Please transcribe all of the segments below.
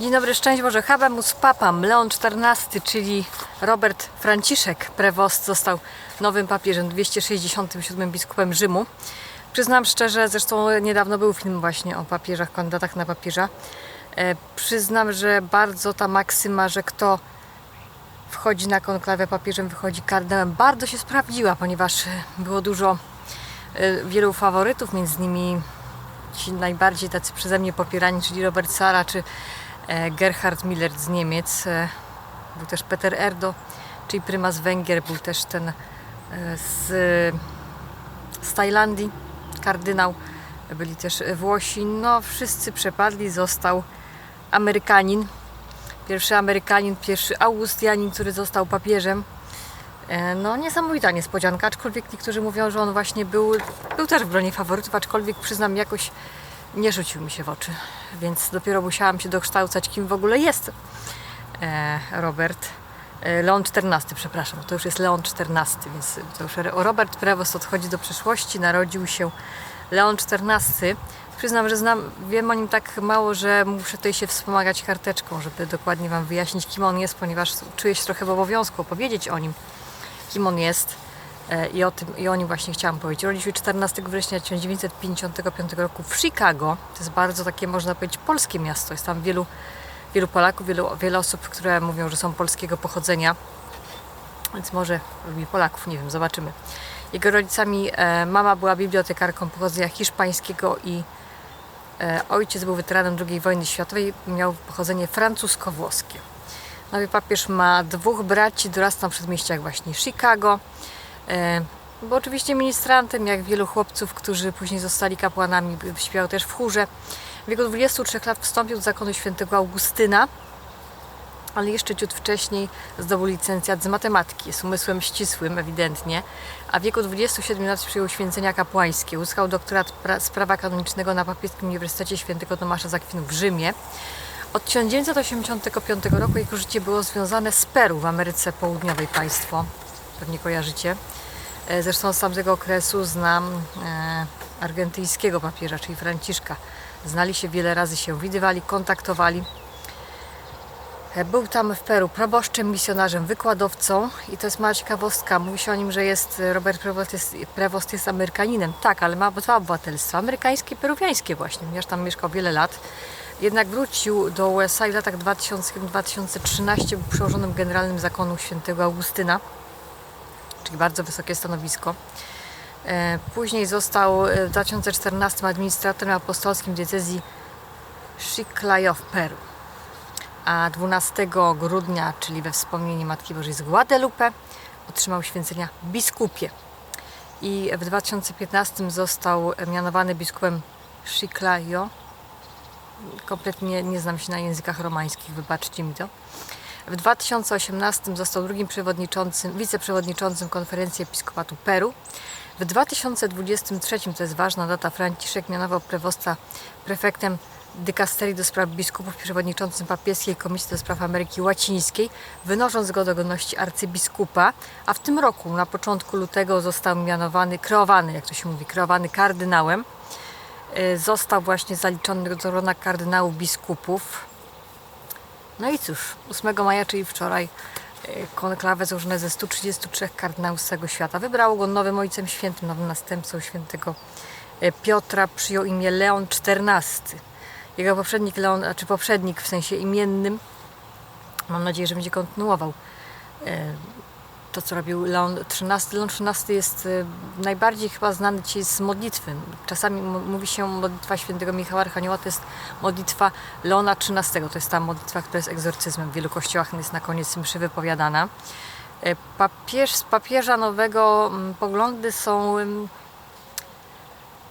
Dzień dobry, szczęść Boże, habemus papam, Leon XIV, czyli Robert Franciszek Prewost został nowym papieżem, 267 biskupem Rzymu. Przyznam szczerze, zresztą niedawno był film właśnie o papieżach, kandydatach na papieża. E, przyznam, że bardzo ta maksyma, że kto wchodzi na konklawę papieżem, wychodzi kardynałem, bardzo się sprawdziła, ponieważ było dużo, e, wielu faworytów, między innymi ci najbardziej tacy przeze mnie popierani, czyli Robert Sara czy Gerhard Miller z Niemiec. e, Był też Peter Erdo, czyli prymas Węgier, był też ten e, z, z Tajlandii, kardynał. Byli też Włosi. No, wszyscy przepadli, został Amerykanin. Pierwszy Amerykanin, pierwszy Augustianin, który został papieżem. E, No, niesamowita niespodzianka, aczkolwiek niektórzy mówią, że on właśnie był, był też w gronie faworytów, aczkolwiek przyznam, jakoś nie rzucił mi się w oczy, więc dopiero musiałam się dokształcać, kim w ogóle jest e, Robert. E, Leon XIV, przepraszam, to już jest Leon XIV, więc to już Robert Prevost odchodzi do przeszłości, narodził się Leon XIV. Przyznam, że znam, wiem o nim tak mało, że muszę tutaj się wspomagać karteczką, żeby dokładnie Wam wyjaśnić, kim on jest, ponieważ czuję się trochę w obowiązku opowiedzieć o nim, kim on jest i o, tym, i o nim właśnie chciałam powiedzieć. Urodził się 14 września 1955 roku w Chicago. To jest bardzo takie, można powiedzieć, polskie miasto. Jest tam wielu, wielu Polaków, wielu, wiele osób, które mówią, że są polskiego pochodzenia. Więc może lubi Polaków, nie wiem, zobaczymy. Jego rodzicami e, mama była bibliotekarką pochodzenia hiszpańskiego i e, ojciec był weteranem II wojny światowej, miał pochodzenie francusko-włoskie. Nowy papież ma dwóch braci, dorastał w przedmieściach właśnie Chicago. E, Był oczywiście ministrantem, jak wielu chłopców, którzy później zostali kapłanami, śpiewał też w chórze. W wieku 23 lat wstąpił do zakonu świętego Augustyna, ale jeszcze ciut wcześniej zdobył licencjat z matematyki. Jest umysłem ścisłym, ewidentnie. A w wieku 27 lat przyjął święcenia kapłańskie. Uzyskał doktorat z prawa kanonicznego na papieskim Uniwersytecie Świętego Tomasza z Akwinu w Rzymie. Od 1985 roku jego życie było związane z Peru w Ameryce Południowej państwo. Pewnie kojarzycie. E, Zresztą z tamtego okresu znam e, argentyńskiego papieża, czyli Franciszka. Znali się wiele razy, się widywali, kontaktowali. E, Był tam w Peru proboszczem, misjonarzem, wykładowcą i to jest mała ciekawostka. Mówi się o nim, że jest Robert Prevost jest, jest Amerykaninem. Tak, ale ma dwa obywatelstwa, amerykańskie i peruwiańskie właśnie, ponieważ tam mieszkał wiele lat. Jednak wrócił do USA i w latach 2000-2013 był przełożonym generalnym zakonu świętego Augustyna, czyli bardzo wysokie stanowisko. E, Później został e, w 2014 administratorem apostolskim diecezji Chiclayo w Peru a 12 grudnia, czyli we wspomnienie Matki Bożej z Guadalupe, otrzymał święcenia biskupie. I w 2015 został mianowany biskupem Chiclayo. Kompletnie nie znam się na językach romańskich, wybaczcie mi to. W 2018 został drugim przewodniczącym, wiceprzewodniczącym konferencji episkopatu Peru. W 2023, to jest ważna data, Franciszek mianował prewosta prefektem dykasterii do spraw biskupów, przewodniczącym papieskiej komisji do spraw Ameryki Łacińskiej, wynosząc go do godności arcybiskupa, a w tym roku, na początku lutego, został mianowany, kreowany, jak to się mówi, kreowany kardynałem. Y, Został właśnie zaliczony do grona kardynałów biskupów. No i cóż, 8 maja, czyli wczoraj, y, konklawę złożone ze 133 kardynałów z całego świata. Wybrało go nowym ojcem świętym, nowym następcą świętego y, Piotra. Przyjął imię Leon XIV. Jego poprzednik Leon, znaczy poprzednik w sensie imiennym, mam nadzieję, że będzie kontynuował y, to, co robił Leon XIII. Leon XIII jest y, najbardziej chyba znany dzisiaj z modlitwy. Czasami mówi się modlitwa świętego Michała Archanioła, to jest modlitwa Leona XIII. To jest ta modlitwa, która jest egzorcyzmem. W wielu kościołach jest na koniec mszy wypowiadana. Y, Papież, z papieża nowego poglądy są...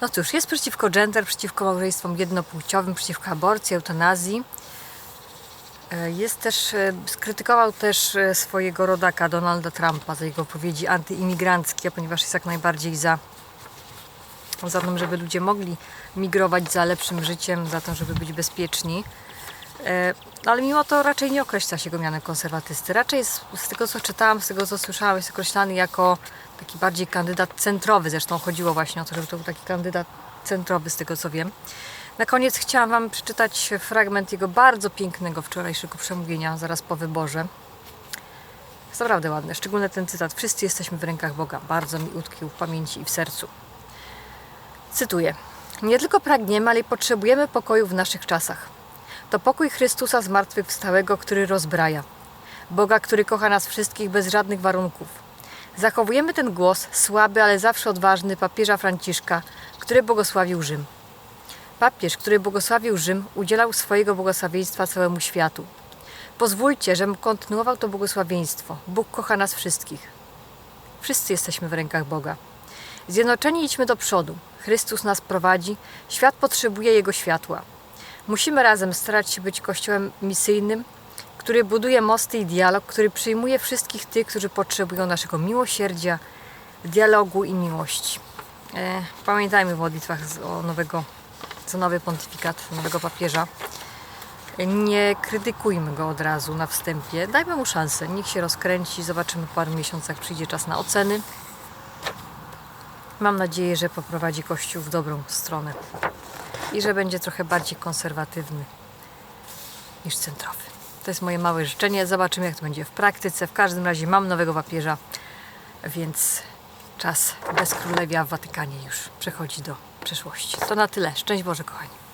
No cóż, jest przeciwko gender, przeciwko małżeństwom jednopłciowym, przeciwko aborcji, eutanazji. E, Jest też, e, skrytykował też e, swojego rodaka Donalda Trumpa za jego wypowiedzi antyimigranckie, ponieważ jest jak najbardziej za, za tym, żeby ludzie mogli migrować za lepszym życiem, za to, żeby być bezpieczni. Ale mimo to raczej nie określa się go mianem konserwatysty. Raczej z tego co czytałam, z tego co słyszałam, jest określany jako taki bardziej kandydat centrowy. Zresztą chodziło właśnie o to, żeby to był taki kandydat centrowy, z tego co wiem. Na koniec chciałam Wam przeczytać fragment jego bardzo pięknego wczorajszego przemówienia zaraz po wyborze. Jest naprawdę ładne, szczególnie ten cytat. Wszyscy jesteśmy w rękach Boga. Bardzo mi utkwił w pamięci i w sercu. Cytuję. Nie tylko pragniemy, ale i potrzebujemy pokoju w naszych czasach. To pokój Chrystusa zmartwychwstałego, który rozbraja. Boga, który kocha nas wszystkich bez żadnych warunków. Zachowujemy ten głos, słaby, ale zawsze odważny papieża Franciszka, który błogosławił Rzym. Papież, który błogosławił Rzym, udzielał swojego błogosławieństwa całemu światu. Pozwólcie, żebym kontynuował to błogosławieństwo. Bóg kocha nas wszystkich. Wszyscy jesteśmy w rękach Boga. Zjednoczeni idźmy do przodu. Chrystus nas prowadzi, świat potrzebuje Jego światła. Musimy razem starać się być kościołem misyjnym, który buduje mosty i dialog, który przyjmuje wszystkich tych, którzy potrzebują naszego miłosierdzia, dialogu i miłości. E, pamiętajmy w modlitwach o nowego, co nowy pontyfikat nowego papieża. Nie krytykujmy go od razu na wstępie. Dajmy mu szansę. Niech się rozkręci. Zobaczymy po paru miesiącach. Przyjdzie czas na oceny. Mam nadzieję, że poprowadzi Kościół w dobrą stronę i że będzie trochę bardziej konserwatywny niż centrowy. To jest moje małe życzenie. Zobaczymy, jak to będzie w praktyce. W każdym razie mam nowego papieża, więc czas bez królewia w Watykanie już przechodzi do przeszłości. To na tyle. Szczęść Boże, kochani.